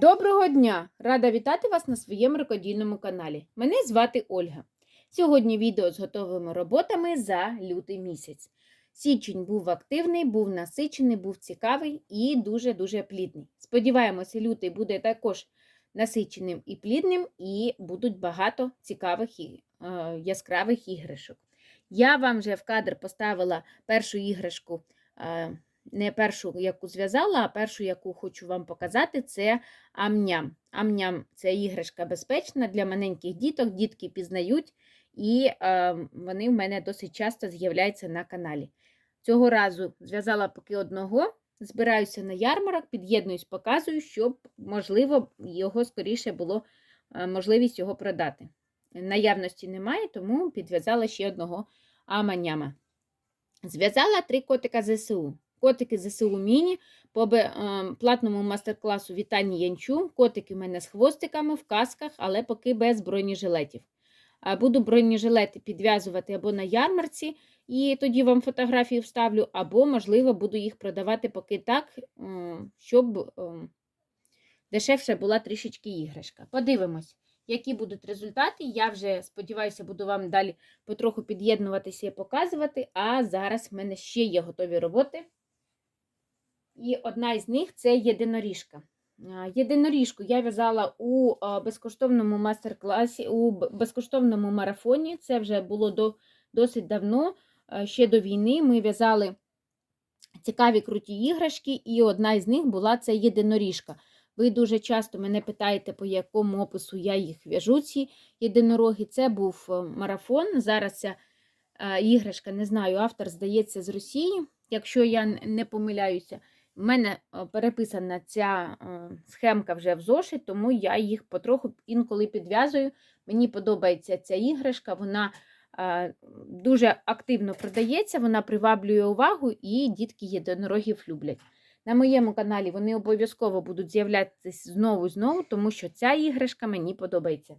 Доброго дня! Рада вітати вас на своєму рукодільному каналі. Мене звати Ольга. Сьогодні відео з готовими роботами за лютий місяць. Січень був активний, був насичений, був цікавий і дуже-дуже плідний. Сподіваємося, лютий буде також насиченим і плідним, і будуть багато цікавих і е, яскравих іграшок. Я вам вже в кадр поставила першу іграшку. е, не першу, яку зв'язала, а першу, яку хочу вам показати, це амням. Амням це іграшка безпечна для маленьких діток, дітки пізнають, і е, вони в мене досить часто з'являються на каналі. Цього разу зв'язала поки одного, збираюся на ярмарок, під'єднуюсь, показую, щоб, можливо, його скоріше було е, можливість його продати. Наявності немає, тому підв'язала ще одного аманяма. Зв'язала три котика ЗСУ. Котики ЗСУ Міні по е, платному мастер-класу Вітання Янчу. Котики в мене з хвостиками в касках, але поки без бронежилетів. Буду бронежилети підв'язувати або на ярмарці, і тоді вам фотографії вставлю, або, можливо, буду їх продавати поки так, щоб дешевше була трішечки іграшка. Подивимось, які будуть результати. Я вже сподіваюся, буду вам далі потроху під'єднуватися і показувати. А зараз в мене ще є готові роботи. І одна із них це єдиноріжка. Єдиноріжку я в'язала у безкоштовному мастер-класі, у безкоштовному марафоні. Це вже було до, досить давно, ще до війни. Ми в'язали цікаві круті іграшки, і одна із них була це єдиноріжка. Ви дуже часто мене питаєте, по якому опису я їх в'яжу, ці єдинороги. Це був е, марафон. Зараз ця е, іграшка, не знаю, автор, здається, з Росії, якщо я не помиляюся. У мене е, переписана ця е, схемка вже в зошит, тому я їх потроху інколи підв'язую. Мені подобається ця іграшка, вона е, дуже активно продається, вона приваблює увагу і дітки єдинорогів люблять. На моєму каналі вони обов'язково будуть з'являтися знову і знову, тому що ця іграшка мені подобається.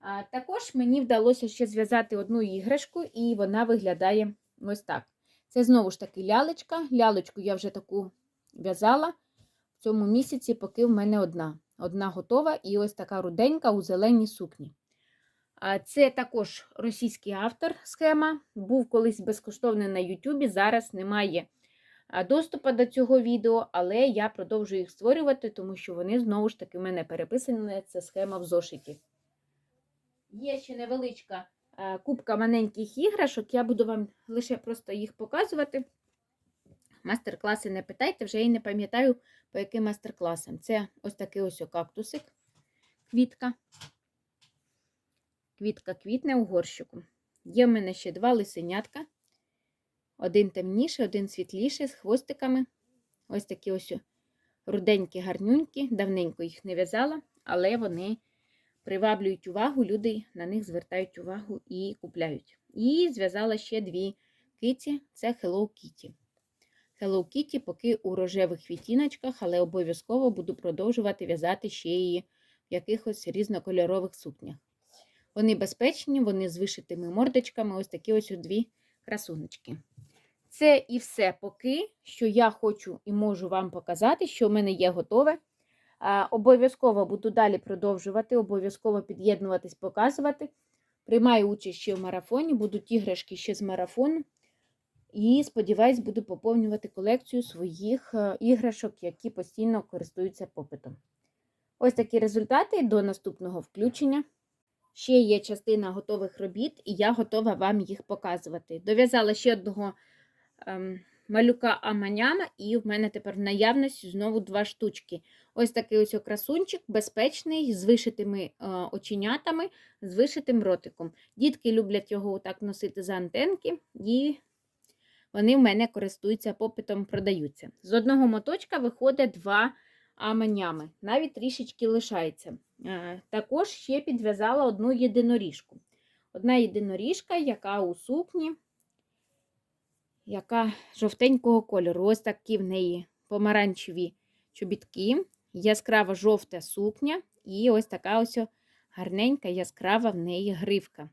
А, також мені вдалося ще зв'язати одну іграшку, і вона виглядає ось так. Це знову ж таки лялечка. Лялечку я вже таку в'язала в цьому місяці, поки в мене одна. Одна готова і ось така руденька у зеленій сукні. Це також російський автор схема. Був колись безкоштовний на Ютубі. Зараз немає доступу до цього відео, але я продовжую їх створювати, тому що вони знову ж таки в мене переписані. Це схема в зошиті. Є ще невеличка кубка маленьких іграшок. Я буду вам лише просто їх показувати. Мастер-класи не питайте, вже і не пам'ятаю, по яким мастер-класам. Це ось такий ось кактусик, квітка. Квітка квітне у горщику. Є в мене ще два лисенятка. Один темніший, один світліший, з хвостиками. Ось такі ось руденькі, гарнюнькі. Давненько їх не в'язала, але вони приваблюють увагу, люди на них звертають увагу і купляють. І зв'язала ще дві киті це Hello Kitty. Hello Kitty поки у рожевих відтіночках, але обов'язково буду продовжувати в'язати ще її в якихось різнокольорових сукнях. Вони безпечні, вони з вишитими мордочками, ось такі ось дві красунечки. Це і все поки, що я хочу і можу вам показати, що в мене є готове. Обов'язково буду далі продовжувати, обов'язково під'єднуватись, показувати. Приймаю участь ще в марафоні, будуть іграшки ще з марафону. І, сподіваюсь, буду поповнювати колекцію своїх е, іграшок, які постійно користуються попитом. Ось такі результати до наступного включення. Ще є частина готових робіт, і я готова вам їх показувати. Дов'язала ще одного ем, малюка Аманяма, і в мене тепер в наявності знову два штучки. Ось такий ось красунчик, безпечний, з вишитими е, оченятами, з вишитим ротиком. Дітки люблять його так носити за антенки, і вони в мене користуються попитом, продаються. З одного моточка виходить два аманями, навіть трішечки лишається. Е, Також ще підв'язала одну єдиноріжку. Одна єдиноріжка, яка у сукні, яка жовтенького кольору. Ось такі в неї помаранчеві чобітки, яскрава жовта сукня, і ось така ось гарненька, яскрава в неї гривка.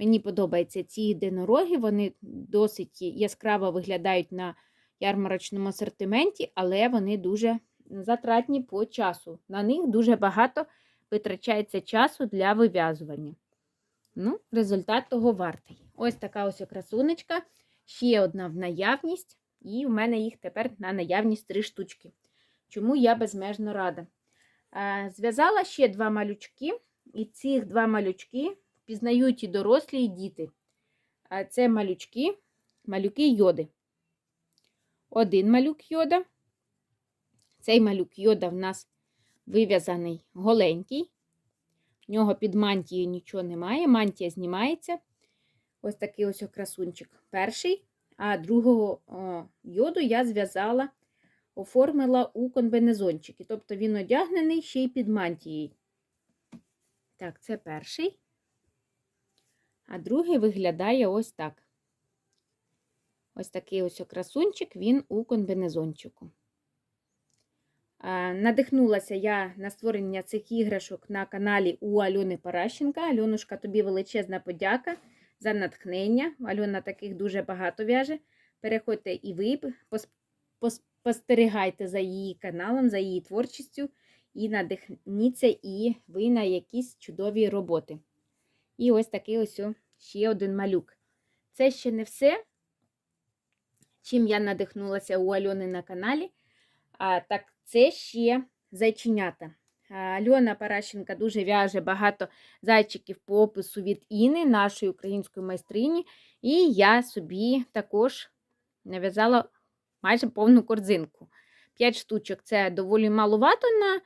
Мені подобаються ці єдинороги, вони досить яскраво виглядають на ярмарочному асортименті, але вони дуже затратні по часу. На них дуже багато витрачається часу для вив'язування. Ну, результат того вартий. Ось така ось красунечка. Ще одна в наявність, і в мене їх тепер на наявність три штучки. Чому я безмежно рада. Е, Зв'язала ще два малючки, і цих два малючки впізнають і дорослі, і діти. А це малючки, малюки йоди. Один малюк йода. Цей малюк йода в нас вив'язаний голенький. В нього під мантією нічого немає. Мантія знімається. Ось такий ось красунчик. Перший, а другого о, йоду я зв'язала, оформила у комбинезончики. Тобто він одягнений ще й під мантією. Так, це перший. А другий виглядає ось так. Ось такий ось красунчик, він у комбинезончику. Надихнулася я на створення цих іграшок на каналі у Альони Паращенка. Альонушка, тобі величезна подяка за натхнення. Альона таких дуже багато в'яже. Переходьте і ви, спостерігайте за її каналом, за її творчістю, і надихніться і ви на якісь чудові роботи. І ось такий ось ще один малюк. Це ще не все, чим я надихнулася у Альони на каналі. А, Так, це ще зайченята. Альона Паращенка дуже в'яже багато зайчиків по опису від Іни, нашої української майстрині. І я собі також нав'язала майже повну корзинку. П'ять штучок це доволі маловато, на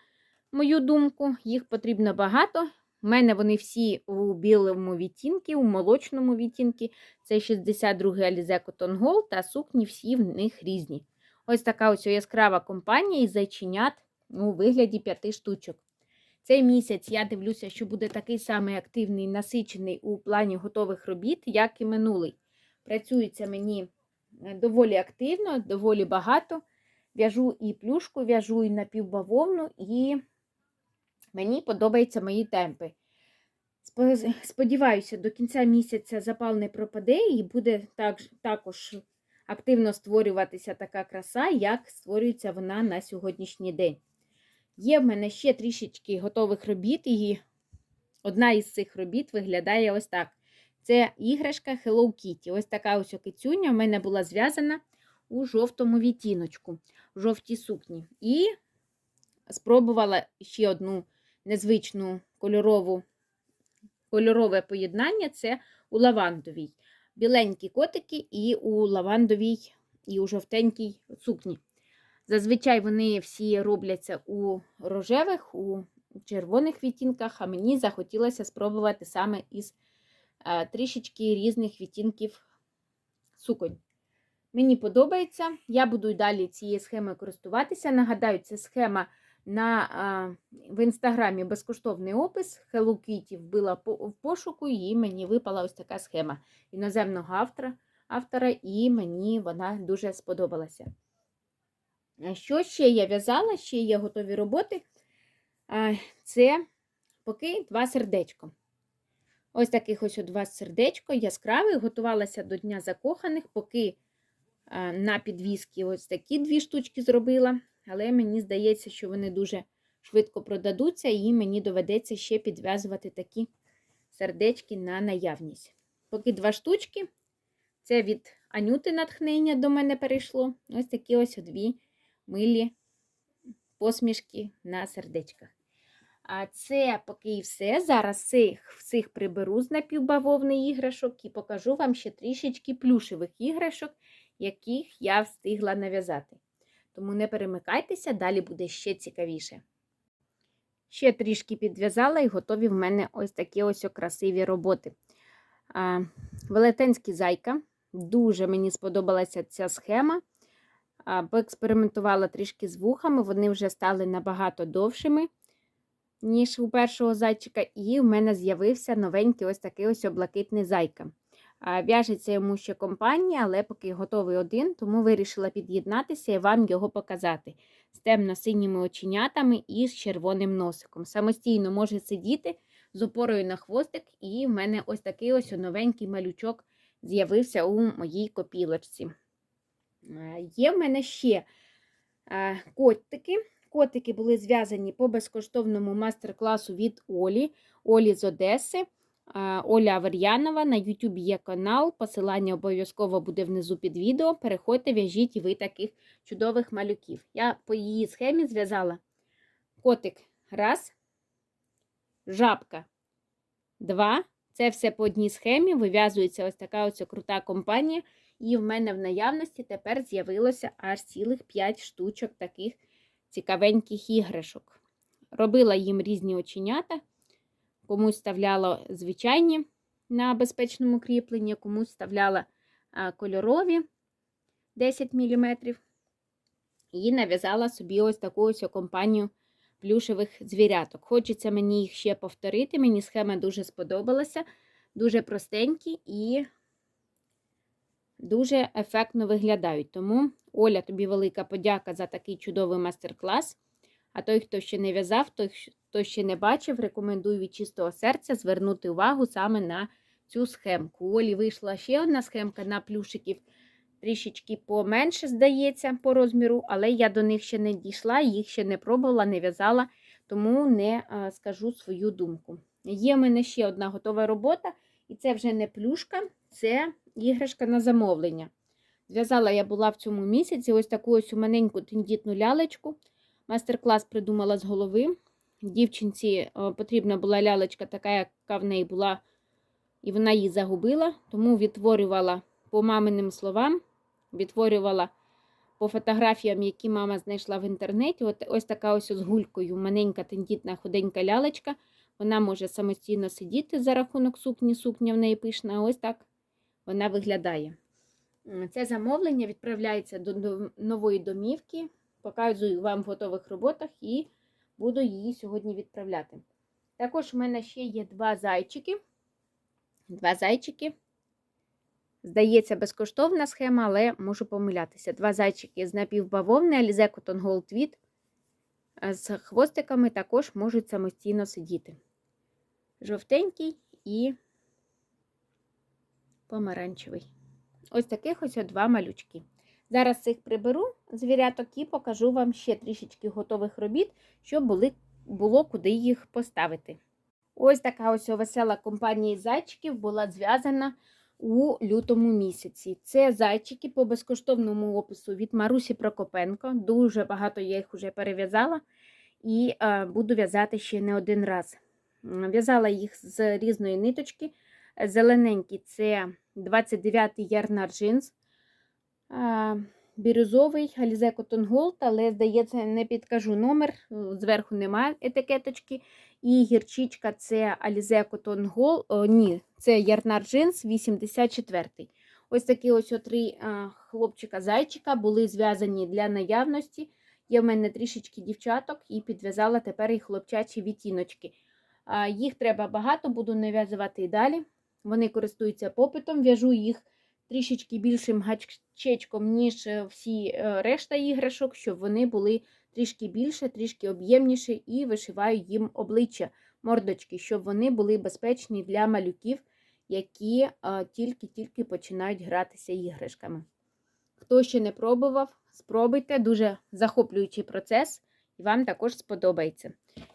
мою думку, їх потрібно багато. У мене вони всі у білому відтінку, у молочному відтінку. Це 62 Alize Cotton Gold, та сукні всі в них різні. Ось така ось яскрава компанія із зайченят у вигляді п'яти штучок. Цей місяць я дивлюся, що буде такий самий активний, насичений у плані готових робіт, як і минулий. Працюється мені е, доволі активно, доволі багато. В'яжу і плюшку, в'яжу і напівбавовну, і мені подобаються мої темпи. Сподіваюся, до кінця місяця запал не пропаде і буде так, також активно створюватися така краса, як створюється вона на сьогоднішній день. Є в мене ще трішечки готових робіт, і одна із цих робіт виглядає ось так. Це іграшка Hello Kitty. Ось така ось кицюня в мене була зв'язана у жовтому відтіночку, в жовтій сукні. І спробувала ще одну незвичну кольорову, кольорове поєднання це у лавандовій. Біленькі котики і у лавандовій, і у жовтенькій сукні. Зазвичай вони всі робляться у рожевих, у червоних відтінках, а мені захотілося спробувати саме із а, трішечки різних відтінків суконь. Мені подобається, я буду далі цією схемою користуватися. Нагадаю, це схема на, в інстаграмі безкоштовний опис. Hello Kitty вбила в пошуку, і мені випала ось така схема іноземного автора, автора, і мені вона дуже сподобалася. Що ще я в'язала? Ще є готові роботи. Це поки два сердечко. Ось таких ось два сердечко яскравих. Готувалася до Дня закоханих, поки на підвіски ось такі дві штучки зробила. Але мені здається, що вони дуже швидко продадуться, і мені доведеться ще підв'язувати такі сердечки на наявність. Поки два штучки. Це від Анюти натхнення до мене перейшло. Ось такі ось дві милі посмішки на сердечках. А це поки і все. Зараз цих всіх приберу з напівбавовних іграшок і покажу вам ще трішечки плюшевих іграшок, яких я встигла нав'язати. Тому не перемикайтеся, далі буде ще цікавіше. Ще трішки підв'язала і готові в мене ось такі ось красиві роботи. Велетенський зайка. Дуже мені сподобалася ця схема. Поекспериментувала трішки з вухами, вони вже стали набагато довшими, ніж у першого зайчика, і в мене з'явився новенький ось такий ось облакитний зайка. В'яжеться йому ще компанія, але поки готовий один, тому вирішила під'єднатися і вам його показати з темно-синіми оченятами і з червоним носиком. Самостійно може сидіти з опорою на хвостик, і в мене ось такий ось новенький малючок з'явився у моїй копілочці. Є в мене ще котики. котики були зв'язані по безкоштовному майстер-класу від Олі, Олі з Одеси. Оля Авер'янова. На YouTube є канал. Посилання обов'язково буде внизу під відео. Переходьте, в'яжіть і ви таких чудових малюків. Я по її схемі зв'язала котик раз, жабка два. Це все по одній схемі. Вив'язується ось така ось крута компанія. І в мене в наявності тепер з'явилося аж цілих 5 штучок таких цікавеньких іграшок. Робила їм різні оченята. Комусь вставляла звичайні на безпечному кріпленні, комусь вставляла кольорові 10 мм. І нав'язала собі ось таку ось компанію плюшевих звіряток. Хочеться мені їх ще повторити. Мені схема дуже сподобалася, дуже простенькі і дуже ефектно виглядають. Тому, Оля, тобі велика подяка за такий чудовий майстер-клас. А той, хто ще не в'язав, той, хто ще не бачив, рекомендую від чистого серця звернути увагу саме на цю схемку. Олі вийшла ще одна схемка на плюшиків. Трішечки поменше, здається, по розміру, але я до них ще не дійшла, їх ще не пробувала, не в'язала, тому не скажу свою думку. Є в мене ще одна готова робота, і це вже не плюшка, це іграшка на замовлення. Зв'язала я була в цьому місяці ось таку ось маленьку тендітну лялечку. Мастер-клас придумала з голови. Дівчинці потрібна була лялечка, така, яка в неї була, і вона її загубила, тому відтворювала по маминим словам, відтворювала по фотографіям, які мама знайшла в інтернеті. От Ось така ось з гулькою, маленька тендітна худенька лялечка. Вона може самостійно сидіти за рахунок сукні, сукня в неї пишна. Ось так вона виглядає. Це замовлення відправляється до нової домівки. Показую вам в готових роботах і буду її сьогодні відправляти. Також в мене ще є два зайчики. Два зайчики. Здається, безкоштовна схема, але можу помилятися. Два зайчики з напівбавовни, Alize Cotton Gold Tweed з хвостиками також можуть самостійно сидіти. Жовтенький і помаранчевий. Ось таких ось два малючки. Зараз цих приберу звіряток і покажу вам ще трішечки готових робіт, щоб були, було куди їх поставити. Ось така ось весела компанія зайчиків була зв'язана у лютому місяці. Це зайчики по безкоштовному опису від Марусі Прокопенко. Дуже багато я їх вже перев'язала і а, буду в'язати ще не один раз. В'язала їх з різної ниточки. Зелененький це 29-й ярнар джинс. Бірюзовий Alize Cotton Gold, але, здається, не підкажу номер, зверху немає етикеточки. І гірчичка це Alize Cotton Gold, о, ні, це Ярнар Jeans 84 Ось такі ось три хлопчика-зайчика були зв'язані для наявності. Є в мене трішечки дівчаток і підв'язала тепер і хлопчачі відтіночки. Їх треба багато, буду нав'язувати і далі. Вони користуються попитом, в'яжу їх трішечки більшим гачечком, ніж е, всі е, решта іграшок, щоб вони були трішки більше, трішки об'ємніше, і вишиваю їм обличчя, мордочки, щоб вони були безпечні для малюків, які е, тільки-тільки починають гратися іграшками. Хто ще не пробував, спробуйте, дуже захоплюючий процес, і вам також сподобається.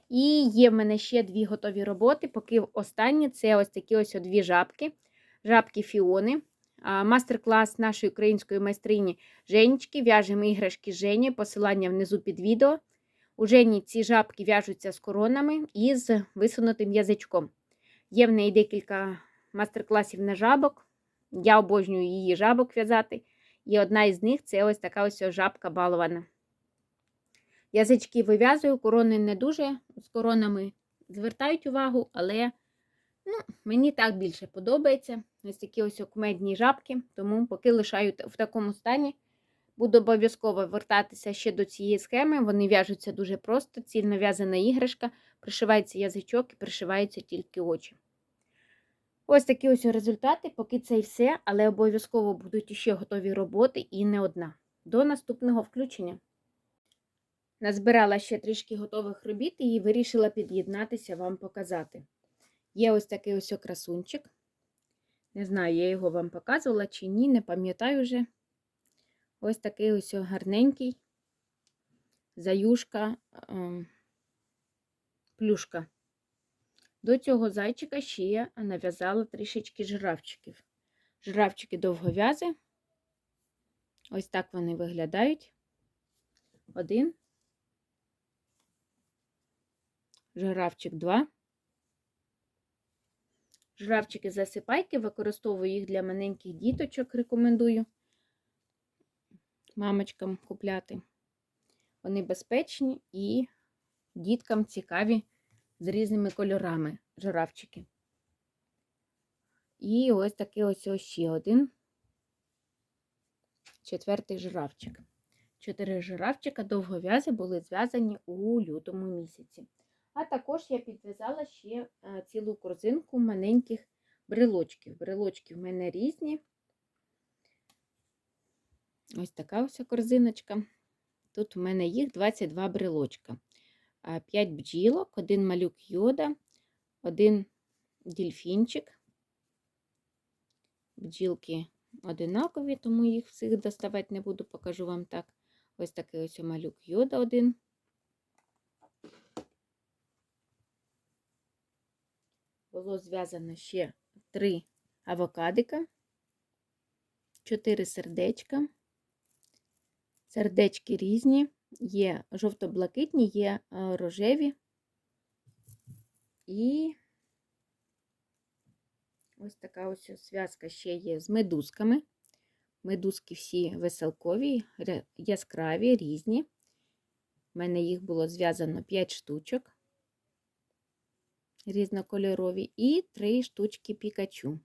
І є в мене ще дві готові роботи, поки останні це ось такі ось дві жабки, жабки Фіони. Мастер-клас нашої української майстрині Женечки. В'яжемо іграшки Жені, посилання внизу під відео. У Жені ці жабки в'яжуться з коронами і з висунутим язичком. Є в неї декілька мастер-класів на жабок. Я обожнюю її жабок в'язати. І одна із них це ось така ось жабка балована. Язички вив'язую, корони не дуже з коронами звертають увагу, але ну, мені так більше подобається. Ось такі ось окумедні жабки, тому поки лишаю в такому стані. Буду обов'язково вертатися ще до цієї схеми. Вони в'яжуться дуже просто, цільно в'язана іграшка, пришивається язичок і пришиваються тільки очі. Ось такі ось результати, поки це і все, але обов'язково будуть ще готові роботи і не одна. До наступного включення. Назбирала ще трішки готових робіт і вирішила під'єднатися вам показати. Є ось такий ось красунчик. Не знаю, я його вам показувала чи ні, не пам'ятаю вже. Ось такий ось гарненький. заюшка, ем, плюшка. До цього зайчика ще я нав'язала трішечки жирафчиків. Жирафчики довговязи. Ось так вони виглядають. Один. Жирафчик два. Жирафчики засипайки, використовую їх для маленьких діточок, рекомендую мамочкам купляти. Вони безпечні і діткам цікаві з різними кольорами жирафчики. І ось такий ось ще один. Четвертий жирафчик. Чотири жирафчика довговязі були зв'язані у лютому місяці. А також я підв'язала ще е, цілу корзинку маленьких брелочків. Брелочки в мене різні. Ось така ось корзиночка. Тут у мене їх 22 брелочка. 5 бджілок, один малюк йода, один дільфінчик. Бджілки одинакові, тому їх всіх доставати не буду, покажу вам так. Ось такий ось малюк йода один. Було зв'язано ще три авокадика, чотири сердечка. Сердечки різні, є жовто-блакитні, є е, рожеві. І ось така ось зв'язка ще є з медузками. Медузки всі веселкові, яскраві, різні. У мене їх було зв'язано 5 штучок різнокольорові, і 3 штучки пікачу.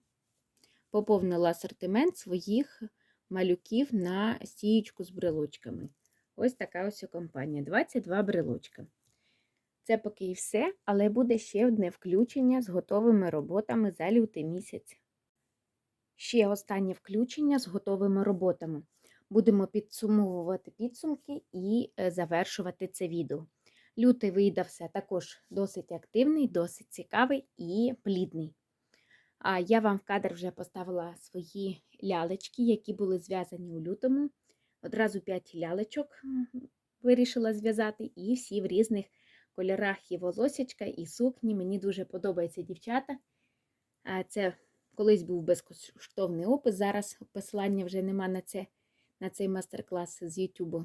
Поповнила асортимент своїх малюків на стієчку з брелочками. Ось така ось компанія. 22 брелочка. Це поки і все, але буде ще одне включення з готовими роботами за лютий місяць. Ще останнє включення з готовими роботами. Будемо підсумовувати підсумки і е, завершувати це відео. Лютий видався також досить активний, досить цікавий і плідний. А я вам в кадр вже поставила свої лялечки, які були зв'язані у лютому. Одразу 5 лялечок вирішила зв'язати, і всі в різних кольорах і волосячка, і сукні. Мені дуже подобаються дівчата. Це колись був безкоштовний опис, зараз посилання вже нема на це, на цей мастер-клас з Ютубу.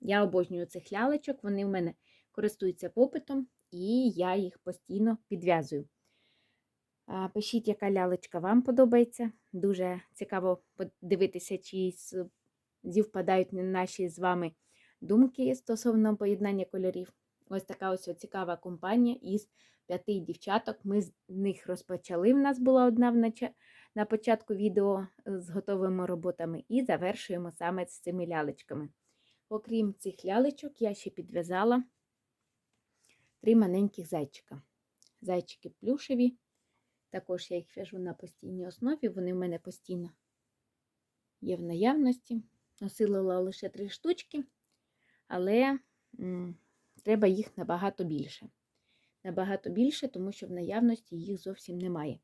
Я обожнюю цих лялечок, вони в мене користуються попитом, і я їх постійно підв'язую. Пишіть, яка лялечка вам подобається. Дуже цікаво подивитися, чи зівпадають наші з вами думки стосовно поєднання кольорів. Ось така ось цікава компанія із п'яти дівчаток. Ми з них розпочали. В нас була одна на початку відео з готовими роботами, і завершуємо саме з цими лялечками. Окрім цих лялечок, я ще підв'язала три маленьких зайчика. Зайчики плюшеві. Також я їх в'яжу на постійній основі, вони в мене постійно є в наявності. Носила лише три штучки, але треба їх набагато більше. Набагато більше, тому що в наявності їх зовсім немає.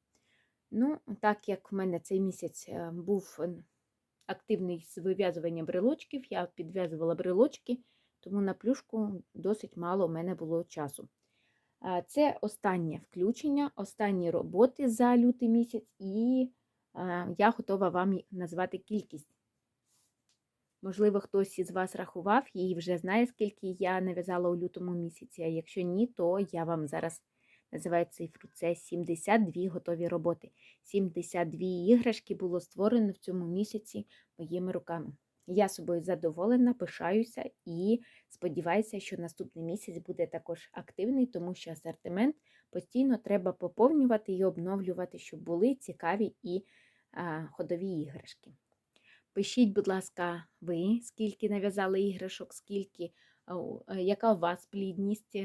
Ну, так як в мене цей місяць е, був активний з вив'язуванням брелочків, я підв'язувала брелочки, тому на плюшку досить мало в мене було часу. Це останнє включення, останні роботи за лютий місяць, і я готова вам назвати кількість. Можливо, хтось із вас рахував і вже знає, скільки я нав'язала у лютому місяці, а якщо ні, то я вам зараз називаю цифру. Це 72 готові роботи. 72 іграшки було створено в цьому місяці моїми руками. Я собою задоволена, пишаюся і сподіваюся, що наступний місяць буде також активний, тому що асортимент постійно треба поповнювати і обновлювати, щоб були цікаві і а, ходові іграшки. Пишіть, будь ласка, ви, скільки нав'язали іграшок, скільки, яка у вас плідність,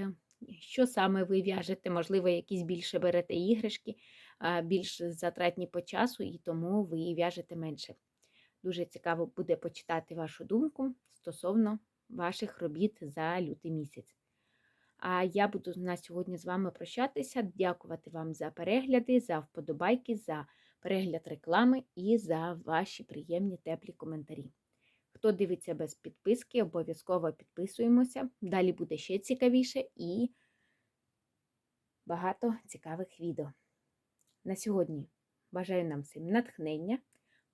що саме ви в'яжете, можливо, якісь більше берете іграшки, більш затратні по часу, і тому ви в'яжете менше. Дуже цікаво буде почитати вашу думку стосовно ваших робіт за лютий місяць. А я буду на сьогодні з вами прощатися, дякувати вам за перегляди, за вподобайки, за перегляд реклами і за ваші приємні теплі коментарі. Хто дивиться без підписки, обов'язково підписуємося. Далі буде ще цікавіше і багато цікавих відео. На сьогодні бажаю нам всім натхнення,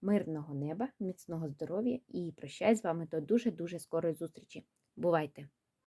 мирного неба, міцного здоров'я і прощаюсь з вами до дуже-дуже скорої зустрічі. Бувайте!